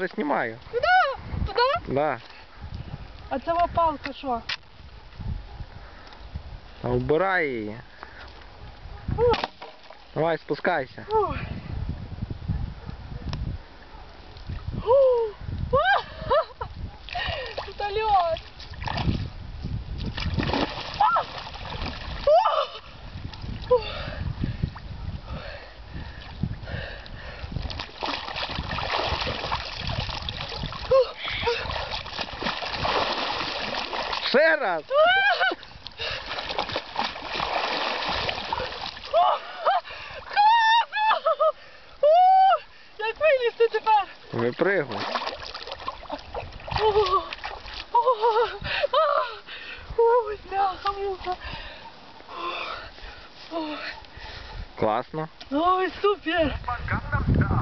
Вже знімаю. Куди? Туди? Да. А це палка що? Та Вбирай її. Ух, Давай, спускайся. ух. Ще раз. Як вилізти тепер? Випригуй. Ой, бляха, муха. Класно. Ой, супер. Ух.